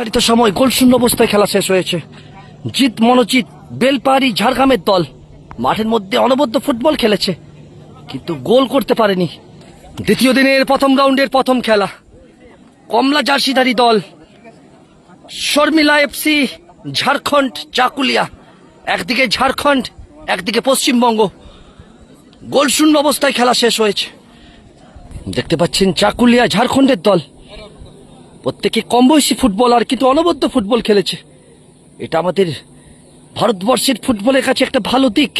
নির্ধারিত সময় গোল শূন্য অবস্থায় খেলা শেষ হয়েছে। জিত মনোজিৎ বেলপাহাড়ি ঝাড়গ্রামের দল। মাঠের মধ্যে অনবদ্য ফুটবল খেলেছে, কিন্তু গোল করতে পারেনি। দ্বিতীয় দিনের প্রথম রাউন্ডের প্রথম খেলা। কমলা জার্সিধারী দল, শর্মিলা এফসি ঝাড়খণ্ড, চাকুলিয়া। একদিকে ঝাড়খণ্ড, একদিকে পশ্চিমবঙ্গ। গোল শূন্য অবস্থায় খেলা শেষ হয়েছে। দেখতে পাচ্ছেন চাকুলিয়া ঝাড়খণ্ডের দল। প্রত্যেকে কম বয়সী ফুটবলার কিন্তু অনবদ্য ফুটবল খেলেছে। এটা আমাদের ভারতবর্ষের ফুটবলের কাছে একটা ভালো দিক।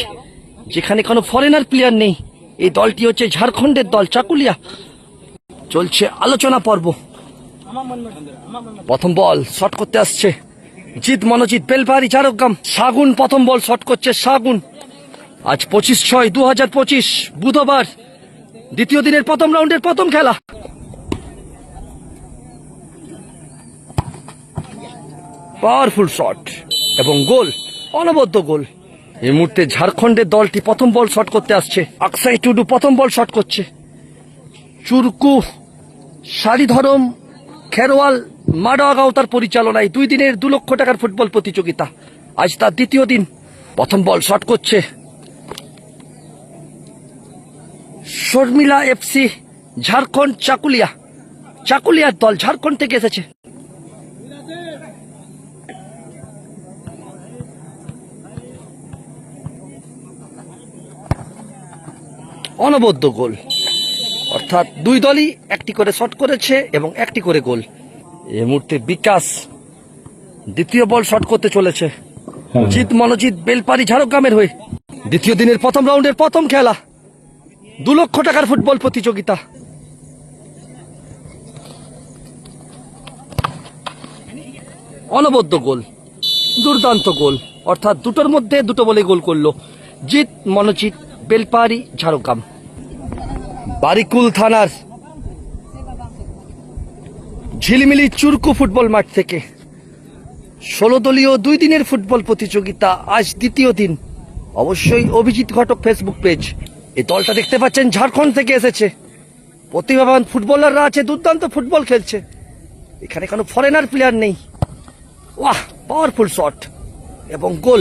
যেখানে কোনো ফরেনার প্লেয়ার নেই। এই দলটি হচ্ছে ঝাড়খণ্ডের দল, চাকুলিয়া। চলছে আলোচনা পর্ব। প্রথম বল শট করতে আসছে। জিৎ, মনোজিৎ, বেলপাহাড়ি, ঝাড়গ্রাম। সাগুন প্রথম বল শট করছে সাগুন আজ পঁচিশ ছয় দু বুধবার। দ্বিতীয় দিনের প্রথম রাউন্ডের প্রথম খেলা। পাওয়ারফুল শট এবং গোল, অনবদ্য গোল। এই মুহূর্তে ঝাড়খণ্ডের দলটি প্রথম বল শট করতে আসছে। আকসাই টুডু প্রথম বল শট করছে। চুরকু শাড়িধরম খেরোয়াল মাডাগাঁও তার পরিচালনায় দুই দিনের দু লক্ষ টাকার ফুটবল প্রতিযোগিতা। আজ তার দ্বিতীয় দিন। প্রথম বল শট করছে শর্মিলা এফসি ঝাড়খণ্ড চাকুলিয়া। চাকুলিয়ার দল ঝাড়খণ্ড থেকে এসেছে। অনবদ্য গোল। অর্থাৎ দুই দলই একটি করে শট করেছে এবং একটি করে গোল। এই মুহূর্তে বিকাশ দ্বিতীয় বল শট করতে চলেছে। জিত মনোজিৎ বেলপারি ঝাড়গ্রামের হয়ে। দ্বিতীয় দিনের প্রথম রাউন্ডের প্রথম খেলা। দু লক্ষ টাকার ফুটবল প্রতিযোগিতা। অনবদ্য গোল। দুর্দান্ত গোল। অর্থাৎ দুটোর মধ্যে দুটো বলে গোল করল। জিত মনোজিৎ বেলপাহাড়ি ঝাড়গ্রাম। বারিকুল থানার ঝিলিমিলি চুরকু ফুটবল মাঠ থেকে ষোলো দলীয় দুই দিনের ফুটবল প্রতিযোগিতা আজ দ্বিতীয় দিন। অবশ্যই অভিজিৎ ঘটক ফেসবুক পেজ এই দলটা দেখতে পাচ্ছেন, ঝাড়খণ্ড থেকে এসেছে। প্রতিভাবান ফুটবলাররা আছে, দুর্দান্ত ফুটবল খেলছে। এখানে কোনো ফরেনার প্লেয়ার নেই। ওয়াহ পাওয়ারফুল শট এবং গোল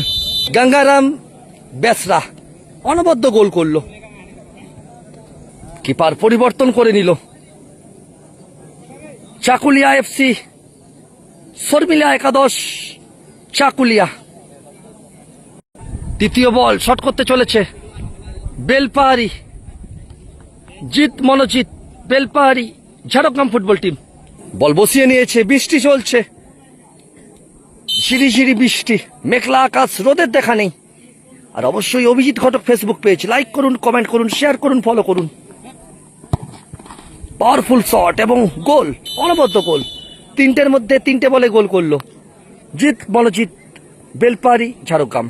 গঙ্গারাম বেসরা। অনবদ্য গোল করল। কিপার পরিবর্তন করে নিল। চাকুলিয়া এফসি শর্মিলা একাদশ, চাকুলিয়া। দ্বিতীয় বল, শট করতে চলেছে Belpahari. Jit Manojit, Belpahari, Jhargram football team. Ball বসিয়ে নিয়েছে, বৃষ্টি চলছে। ঝিরি ঝিরি বৃষ্টি, মেঘলা আকাশ, রোদের দেখা নেই। আর অবশ্যই Abhijit Ghatak Facebook page like করুন কমেন্ট করুন শেয়ার করুন ফলো করুন। পাওয়ারফুল শট এবং গোল অনবদ্য গোল তিনটের মধ্যে তিনটে বলে গোল করল। জিত বলজিৎ বেলপারি ঝাড়গ্রাম।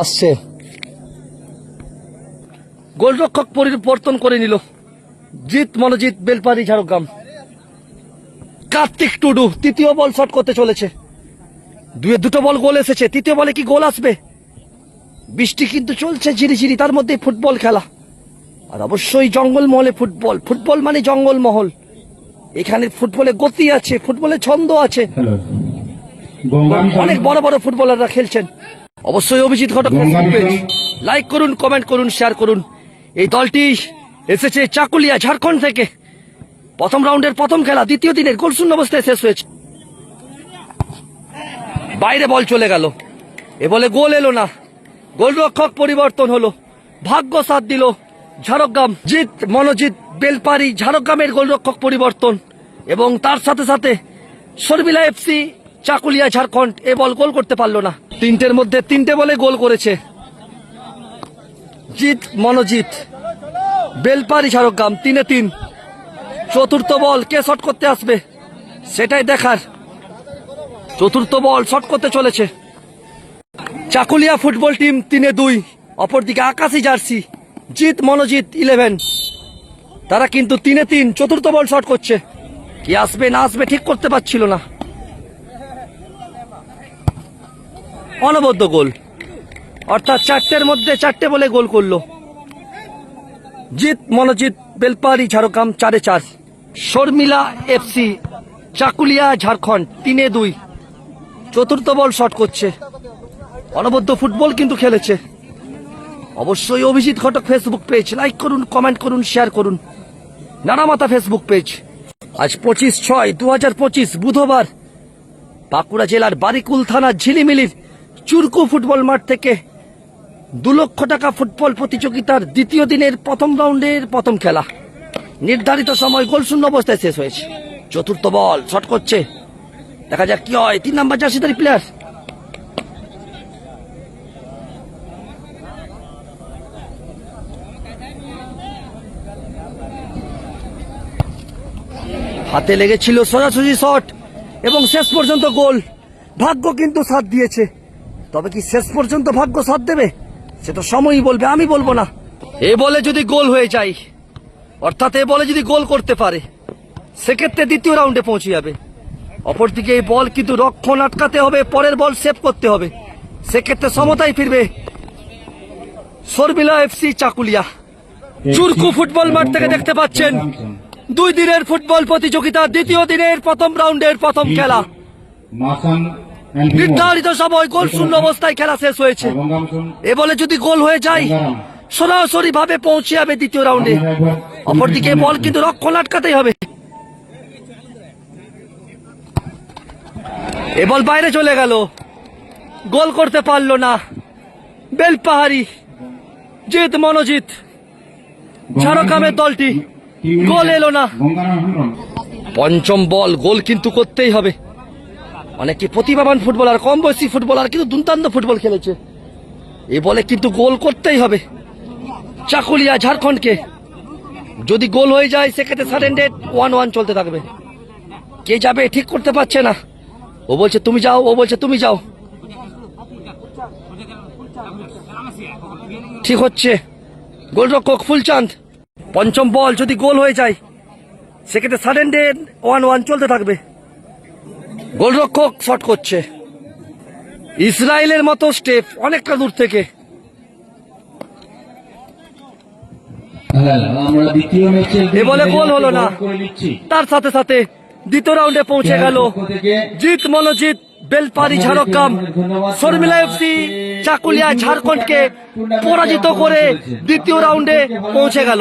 আসছে। গোলরক্ষক পরিবর্তন করে নিল। জিত মনোজিৎ বেলপারি ঝাড়গ্রাম। কার্তিক টুডু তৃতীয় বল শট করতে চলেছে। দুয়ে দুটো বল গোল এসেছে। তৃতীয় বলে কি গোল আসবে? বৃষ্টি কিন্তু চলছে ঝিরি ঝিরি তার মধ্যে ফুটবল খেলা। আর অবশ্যই জঙ্গলমহলে ফুটবল। ফুটবল মানে জঙ্গলমহল। এখানে ফুটবলে গতি আছে ফুটবলে ছন্দ আছে। অনেক বড় বড় ফুটবলাররা খেলছেন। অবশ্যই অভিজিৎ ঘটক লাইক করুন কমেন্ট করুন শেয়ার করুন। এই দলটি এসেছে চাকুলিয়া ঝাড়খণ্ড থেকে। প্রথম রাউন্ডের প্রথম খেলা দ্বিতীয় দিনের গোল শূন্য অবস্থায় শেষ হয়েছে। বাইরে বল চলে গেল। এ বলে গোল এলো না। গোলরক্ষক পরিবর্তন হলো। ভাগ্য সাথ দিল ঝাড়গ্রাম। জিৎ মনোজিৎ বেলপারি ঝাড়গ্রামের গোলরক্ষক পরিবর্তন। এবং তার সাথে সাথে শর্মিলা এফসি চাকুলিয়া ঝাড়খণ্ড এ বল গোল করতে পারল না। তিনটের মধ্যে তিনটে বলে গোল করেছে। জিত মনোজিৎ। বেলপারি ঝাড়গ্রাম, তিনে তিন। চতুর্থ বল কে শট করতে আসবে? সেটাই দেখার। চতুর্থ বল শট করতে চলেছে। চাকুলিয়া ফুটবল টিম তিনে দুই। অপরদিকে আকাশি জার্সি জিত মনোজিৎ, ইলেভেন। তারা কিন্তু তিনে তিন, চতুর্থ বল শট করছে। কি আসবে, না আসবে ঠিক করতে পারছিল না। অনবদ্য গোল। অর্থাৎ চারটের মধ্যে চারটে বলে গোল করল। জিত মনোজিৎ, বেলপাহাড়ি, ঝাড়গ্রাম চারে চার। শর্মিলা এফসি, চাকুলিয়া, ঝাড়খণ্ড তিনে দুই। চতুর্থ বল শট করছে। অনবদ্য ফুটবল কিন্তু খেলেছে। অবশ্যই Abhijit Ghatak Facebook page like করুন কমেন্ট করুন শেয়ার করুন। নানা নানামাতা ফেসবুক পেজ আজ পঁচিশ ছয় দু বুধবার বাঁকুড়া জেলার বারিকুল থানার ঝিলিমিলির চুরকু ফুটবল মাঠ থেকে দু লক্ষ টাকা ফুটবল প্রতিযোগিতার দ্বিতীয় দিনের প্রথম রাউন্ডের প্রথম খেলা। নির্ধারিত সময় গোল শূন্য অবস্থায় শেষ হয়েছে। চতুর্থ বল, শট করছে। দেখা যাক কি হয়। তিন নাম্বার জার্সিদারি প্লেয়ার হাতে লেগেছিল সোজাসুজি শট এবং শেষ পর্যন্ত গোল। ভাগ্য কিন্তু সাথ দিয়েছে। তবে কি শেষ পর্যন্ত ভাগ্য সাথ দেবে? সে তো সময়ই বলবে আমি বলব না। এ বলে যদি গোল হয়ে যায় অর্থাৎ এ বলে যদি গোল করতে পারে সেক্ষেত্রে দ্বিতীয় রাউন্ডে পৌঁছে যাবে। অপরদিকে এই বল কিন্তু রক্ষণ আটকাতে হবে পরের বল সেভ করতে হবে। সেক্ষেত্রে সমতায় ফিরবে শর্মিলা এফসি চাকুলিয়া। চুরকু ফুটবল মাঠ থেকে দেখতে পাচ্ছেন। দুই দিনের ফুটবল প্রতিযোগিতা দ্বিতীয় দিনের প্রথম রাউন্ডের প্রথম খেলা. নির্ধারিত সময় গোল শূন্য অবস্থায় খেলা শেষ হয়েছে। এ বলে যদি গোল হয়ে যায় সরাসরি ভাবে পৌঁছে যাবে দ্বিতীয় রাউন্ডে। অপরদিকে বল কিন্তু রক্ষণ আটকাতেই হবে। এ বল বাইরে চলে গেল। গোল করতে পারল না। বেলপাহাড়ি জিত মনোজিৎ। ঝাড়গ্রামের দলটি। গোল এলো না। পঞ্চম বল গোল কিন্তু করতেই হবে। অনেকে প্রতিভাবান ফুটবলার কম বয়সী ফুটবলার, কিন্তু দুর্দান্ত ফুটবল খেলেছে। এ বলে কিন্তু গোল করতেই হবে। চাকুলিয়া, ঝাড়খণ্ডকে। যদি গোল হয়ে যায়, সেক্ষেত্রে সাডেন ডেট ওয়ান ওয়ান চলতে থাকবে। কে যাবে ঠিক করতে পারছে না। ও বলছে, তুমি যাও, ও বলছে, তুমি যাও। ঠিক হচ্ছে। গোলরক্ষক ফুলচাঁদ। পঞ্চম বল যদি গোল হয়ে যায়, সেক্ষেত্রে সাডেন ডে ওয়ান ওয়ান চলতে থাকবে। গোলরক্ষক শট করছে। ইসরায়েলের মতো স্টেপ অনেকটা দূর থেকে। ম্যাচে এ বলে গোল হলো না। তার সাথে সাথে দ্বিতীয় রাউন্ডে পৌঁছে গেল জিত মনোজিৎ বেলপারি ঝাড়গ্রাম শর্মিলা এফসি চাকুলিয়া ঝাড়খণ্ডকে পরাজিত করে দ্বিতীয় রাউন্ডে পৌঁছে গেল।